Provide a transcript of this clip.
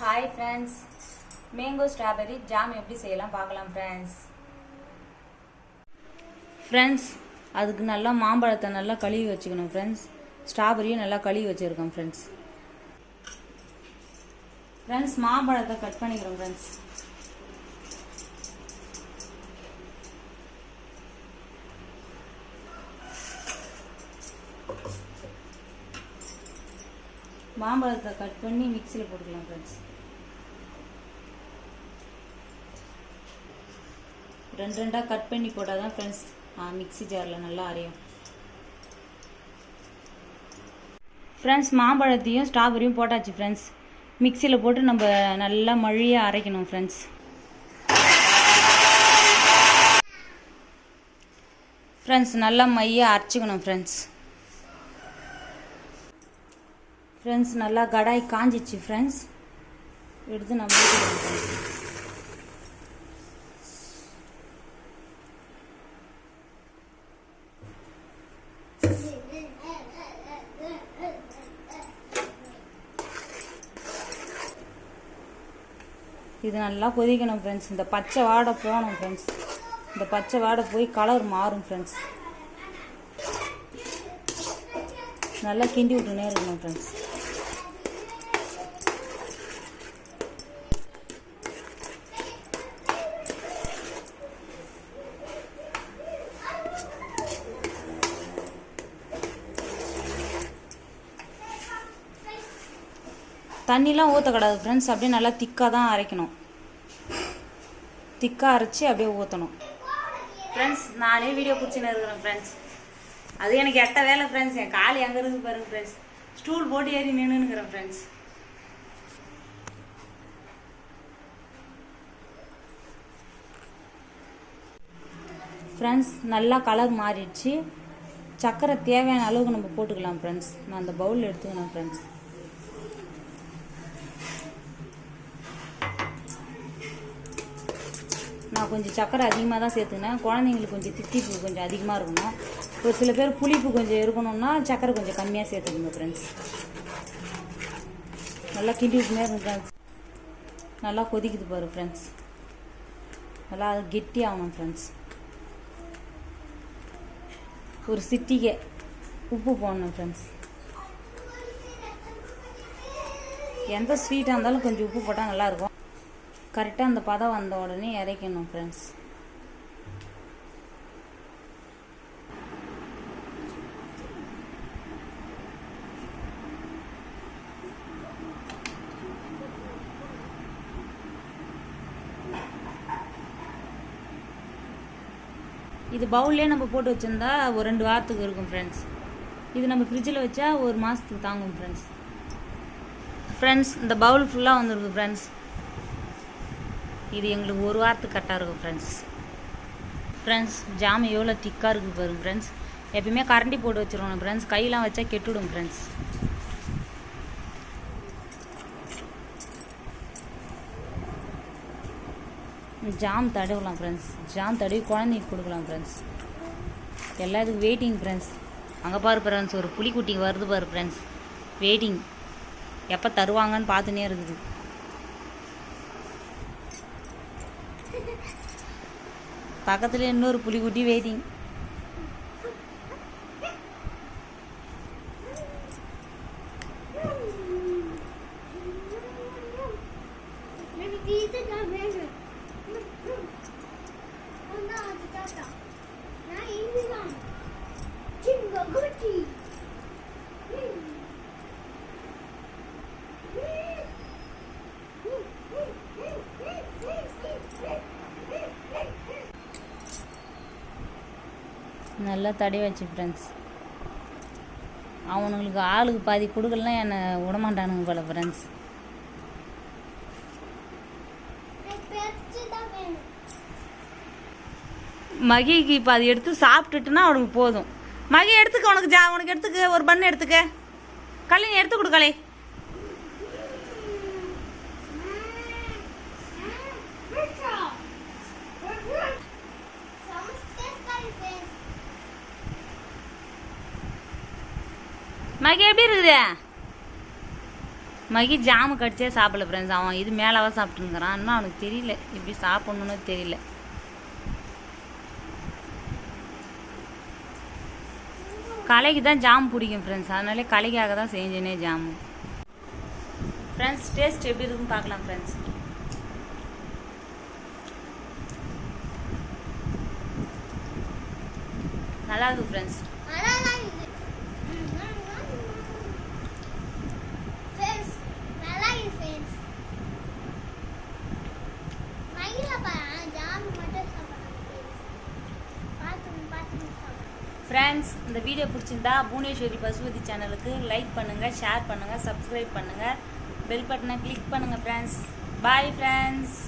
Hi friends mango strawberry jam எப்படி செய்யலாம் பார்க்கலாம் ஃப்ரெண்ட்ஸ் ஃப்ரெண்ட்ஸ் அதுக்கு நல்லா மாம்பழத்தை நல்லா கழுவி வச்சுக்கணும் ஃப்ரெண்ட்ஸ் ஸ்ட்ராபெரியும் நல்லா கழுவி வச்சுருக்கோம் ஃப்ரெண்ட்ஸ் ஃப்ரெண்ட்ஸ் மாம்பழத்தை கட் பண்ணிக்கிறோம் ஃப்ரெண்ட்ஸ் மாம்பழத்தை கட் பண்ணி மிக்சியில் போட்டுக்கலாம் ஃப்ரெண்ட்ஸ் ரெண்டு ரெண்டாக கட் பண்ணி போட்டால் தான் ஃப்ரெண்ட்ஸ் மிக்சி ஜாரில் நல்லா அரையும். ஃப்ரெண்ட்ஸ் மாம்பழத்தையும் ஸ்ட்ராபெரியும் போட்டாச்சு ஃப்ரெண்ட்ஸ் மிக்சியில் போட்டு நம்ம நல்லா மழியாக அரைக்கணும் ஃப்ரெண்ட்ஸ் ஃப்ரெண்ட்ஸ் நல்லா மையாக அரைச்சிக்கணும் ஃப்ரெண்ட்ஸ் ஃப்ரெண்ட்ஸ் நல்லா கடாய் காஞ்சிச்சு ஃப்ரெண்ட்ஸ் எடுத்து நம்ம இது நல்லா கொதிக்கணும் ஃப்ரெண்ட்ஸ் இந்த பச்சை வாடை போகணும் ஃப்ரெண்ட்ஸ் இந்த பச்சை வாடை போய் கலர் மாறும் ஃப்ரெண்ட்ஸ் நல்லா கிண்டி விட்டுனே இருக்கணும் ஃப்ரெண்ட்ஸ் தண்ணிலாம் ஊற்றக்கூடாது ஃப்ரெண்ட்ஸ் அப்படியே நல்லா திக்காக தான் அரைக்கணும். திக்காக அரைச்சி அப்படியே ஊற்றணும் ஃப்ரெண்ட்ஸ் நானே வீடியோ பிடிச்சின்னு இருக்கிறேன் ஃப்ரெண்ட்ஸ் அது எனக்கு எட்ட வேலை ஃப்ரெண்ட்ஸ் என் கால் எங்கே இருக்குது பாருங்க ஃப்ரெண்ட்ஸ் ஸ்டூல் போட்டு ஏறி நின்றுனுக்குறேன் ஃப்ரெண்ட்ஸ் ஃப்ரெண்ட்ஸ் நல்லா கலர் மாறிடுச்சு. சக்கரை தேவையான அளவுக்கு நம்ம போட்டுக்கலாம் ஃப்ரெண்ட்ஸ் நான் அந்த பவுலில் எடுத்துக்கணும் ஃப்ரெண்ட்ஸ் நான் கொஞ்சம் சக்கரை அதிகமாக தான் சேர்த்துனேன் குழந்தைங்களுக்கு கொஞ்சம் தித்திப்பு கொஞ்சம் அதிகமாக இருக்கணும். ஒரு சில பேர் புளிப்பு கொஞ்சம் இருக்கணும்னா சக்கரை கொஞ்சம் கம்மியாக சேர்த்துக்கோங்க ஃப்ரெண்ட்ஸ் நல்லா கிண்டி விட்டுனே இருக்கும் ஃப்ரெண்ட்ஸ் நல்லா கொதிக்குது பாரு ஃப்ரெண்ட்ஸ் நல்லா அது கெட்டி ஆகணும் ஃப்ரெண்ட்ஸ் ஒரு சிட்டிகை உப்பு போடணும் ஃப்ரெண்ட்ஸ் எந்த ஸ்வீட்டாக இருந்தாலும் கொஞ்சம் உப்பு போட்டால் நல்லாயிருக்கும் கரெக்டாக அந்த பதம் வந்த உடனே இறக்கணும் ஃப்ரெண்ட்ஸ் இது பவுல்லே நம்ம போட்டு வச்சிருந்தா ஒரு ரெண்டு வாரத்துக்கு இருக்கும் ஃப்ரெண்ட்ஸ் இது நம்ம ஃப்ரிட்ஜில் வச்சா ஒரு மாதத்துக்கு தாங்கும் ஃப்ரெண்ட்ஸ் ஃப்ரெண்ட்ஸ் இந்த பவுல் ஃபுல்லாக வந்துருக்கு ஃப்ரெண்ட்ஸ் இது எங்களுக்கு ஒரு வாரத்துக்கு கரெக்டாக இருக்கும் ஃப்ரெண்ட்ஸ் ஃப்ரெண்ட்ஸ் ஜாம் எவ்வளோ திக்காக இருக்குது பாருங்க ஃப்ரெண்ட்ஸ் எப்பயுமே கரண்டி போட்டு வச்சுருவோம் ஃப்ரெண்ட்ஸ் கையெலாம் வச்சா கெட்டுடும் ஃப்ரெண்ட்ஸ் ஜாம் தடவலாம் ஃப்ரெண்ட்ஸ் ஜாம் தடவி குழந்தைக்கு கொடுக்கலாம் ஃப்ரெண்ட்ஸ் எல்லாத்துக்கும் வெயிட்டிங் ஃப்ரெண்ட்ஸ் அங்கே பாரு ஃப்ரெண்ட்ஸ் ஒரு புலிக்குட்டி வருது பாரு ஃப்ரெண்ட்ஸ் வெயிட்டிங் எப்போ தருவாங்கன்னு பார்த்துனே இருக்குது. பக்கத்தில் இன்னொரு புலிக்குட்டி வெயிட்டிங் எனக்கு இதுதான் வேணும் ஒன்னா அது தாத்தா நான் இதுதான் சிங்க குட்டி நல்லா தடை வச்சு ஃப்ரெண்ட்ஸ் அவனுங்களுக்கு ஆளுக்கு பாதி கொடுக்கலாம் என்னை விடமாட்டானுங்க போல ஃப்ரெண்ட்ஸ் மகிக்கு இப்போ அது மகிக்கு பாதி எடுத்து சாப்பிட்டுட்டுனா அவனுக்கு போதும். மகி எடுத்துக்க உனக்கு ஜா உனக்கு எடுத்துக்க ஒரு பண்ணு எடுத்துக்க. கல்யாணி எடுத்து கொடுக்கலே கலை மகி எப்படி இருக்குது? மகி ஜாமு கடிச்சே சாப்பிடல ஃப்ரெண்ட்ஸ் அவன் இது மேலாவா சாப்பிட்டுங்கிறான் இன்னும் அவனுக்கு தெரியல. எப்படி சாப்பிடணும்னு தெரியல. கலைக்கு தான் ஜாம் பிடிக்கும் ஃப்ரெண்ட்ஸ் அதனாலே கலைக்காக தான் செஞ்சேனே ஜாமு. ஃப்ரெண்ட்ஸ் டேஸ்ட் எப்படி இருக்குன்னு பார்க்கலாம் ஃப்ரெண்ட்ஸ் நல்லா இருக்கு ஃப்ரெண்ட்ஸ் நல்லா இது ஃப்ரெண்ட்ஸ் மயில பாரு ஜாம் மட்டும் சாப்பிடலாம் பார்த்து பார்த்து சாப்பிடலாம் ஃப்ரெண்ட்ஸ் இந்த வீடியோ பிடிச்சிருந்தா புவனேஸ்வரி பசுபதி சேனலுக்கு லைக் பண்ணுங்கள் ஷேர் பண்ணுங்கள் சப்ஸ்கிரைப் பண்ணுங்கள் பெல் பட்டனை கிளிக் பண்ணுங்கள் ஃப்ரெண்ட்ஸ் பாய் ஃப்ரெண்ட்ஸ்